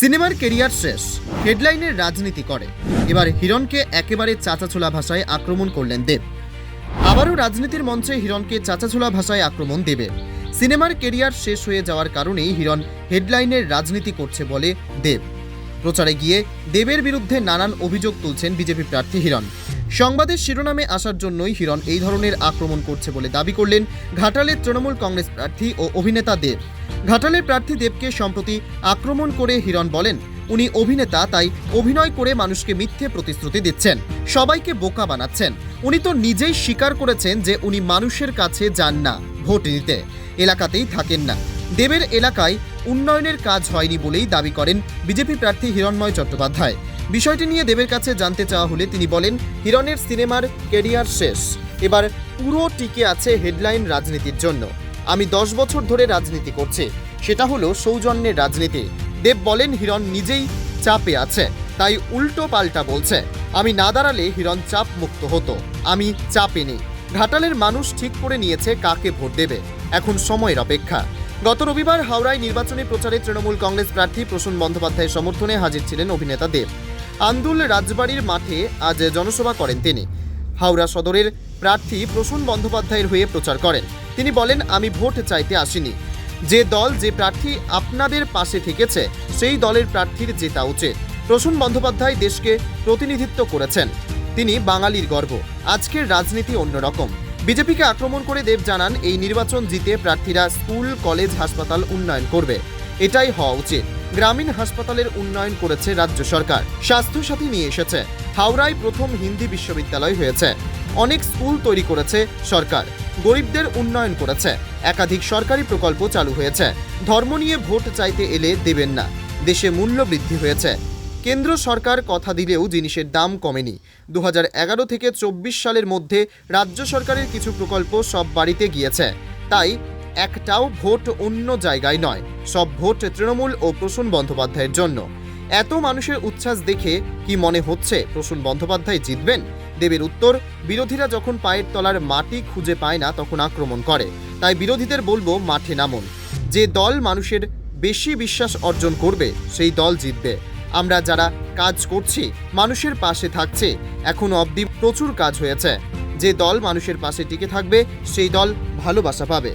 সিনেমার কেরিয়ার শেষ, হেডলাইনের রাজনীতি করে। এবার হিরণকে একেবারে চাচাছোলা ভাষায় আক্রমণ করলেন দেব। আবারও রাজনীতির মঞ্চে হিরণকে চাচাছোলা ভাষায় আক্রমণ দেবে। সিনেমার কেরিয়ার শেষ হয়ে যাওয়ার কারণেই হিরণ হেডলাইনের রাজনীতি করছে বলে দেব। প্রচারে গিয়ে দেবের বিরুদ্ধে নানান অভিযোগ তুলছেন বিজেপি প্রার্থী হিরণ। সংবাদের শিরোনামে আসার জন্যই হিরণ এই ধরনের আক্রমণ করছে বলে দাবি করলেন ঘাটালের তৃণমূল কংগ্রেস প্রার্থী ও অভিনেতা দেব। ঘাটালের প্রার্থী দেবকে সম্প্রতি আক্রমণ করে হিরণ বলেন, উনি অভিনেতা, তাই অভিনয় করে মানুষকে মিথ্যে প্রতিশ্রুতি দিচ্ছেন, সবাইকে বোকা বানাচ্ছেন। উনি তো নিজেই স্বীকার করেছেন যে উনি মানুষের কাছে যান না, ভোট নিতে এলাকাতেই থাকেন না। দেবের এলাকায় উন্নয়নের কাজ হয়নি বলেই দাবি করেন বিজেপি প্রার্থী হিরণময় চট্টোপাধ্যায়। বিষয়টি নিয়ে দেবের কাছে জানতে চাওয়া হলে তিনি বলেন, হিরণের সিনেমার কেরিয়ার শেষ। এবার পুরো টিকে আছে হেডলাইন রাজনীতির জন্য। আমি দশ বছর ধরে রাজনীতি করছি। সেটা হলো সৌজন্যের রাজনীতি। দেব বলেন, হিরণ নিজেই চাপে আছে। তাই উল্টো পাল্টা বলছে, আমি না দাঁড়ালে হিরণ চাপ মুক্ত হতো। আমি চাপে নেই। ঘাটালের মানুষ ঠিক করে নিয়েছে কাকে ভোট দেবে। এখন সময়ের অপেক্ষা। গত রবিবার হাওড়ায় নির্বাচনী প্রচারে তৃণমূল কংগ্রেস প্রার্থী প্রসূন বন্দ্যোপাধ্যায়ের সমর্থনে হাজির ছিলেন অভিনেতা দেব। আন্দুল রাজবাড়ির মাঠে আজ জনসভা করেন তিনি। হাওড়া সদরের প্রার্থী প্রসূন বন্দ্যোপাধ্যায়ের হয়ে প্রচার করেন। তিনি বলেন, আমি ভোট চাইতে আসিনি। যে দল, যে প্রার্থী আপনাদের পাশে থেকেছে, সেই দলের প্রার্থীর জেতা উচিত। প্রসূন বন্দ্যোপাধ্যায় দেশকে প্রতিনিধিত্ব করেছেন। তিনি বাঙালির গর্ব। আজকের রাজনীতি অন্যরকম। বিজেপিকে আক্রমণ করে দেব জানান, এই নির্বাচন জিতে প্রার্থীরা স্কুল, কলেজ, হাসপাতাল উন্নয়ন করবে। এটাই হওয়া উচিত। গ্রামীণ হাসপাতালের উন্নয়ন করেছে রাজ্য সরকার। স্বাস্থ্যসাথী নিয়ে এসেছে। হাওড়ায় প্রথম হিন্দি বিশ্ববিদ্যালয় হয়েছে। অনেক স্কুল তৈরি করেছে সরকার। গরিবদের উন্নয়ন করেছে। একাধিক সরকারি প্রকল্প চালু হয়েছে। ধর্ম নিয়ে ভোট চাইতে এলে দেবেন না। দেশে মূল্য বৃদ্ধি হয়েছে। কেন্দ্র সরকার কথা দিলেও জিনিসের দাম কমেনি। দু হাজার এগারো থেকে চব্বিশ সালের মধ্যে রাজ্য সরকারের কিছু প্রকল্প সব বাড়িতে গিয়েছে। তাই একটাও ভোট অন্য জায়গায় নয়, সব ভোট তৃণমূল ও প্রসূন বন্দ্যোপাধ্যায়ের জন্য। এত মানুষের উচ্ছ্বাস দেখে কি মনে হচ্ছে প্রসূন বন্দ্যোপাধ্যায় জিতবেন? দেবের উত্তর, বিরোধীরা যখন পায়ের তলার মাটি খুঁজে পায় না তখন আক্রমণ করে। তাই বিরোধীদের বলব মাঠে নামুন। যে দল মানুষের বেশি বিশ্বাস অর্জন করবে, সেই দল জিতবে। আমরা যারা কাজ করছি, মানুষের পাশে থাকছে, এখন অবধি প্রচুর কাজ হয়েছে। যে দল মানুষের পাশে টিকে থাকবে, সেই দল ভালোবাসা পাবে।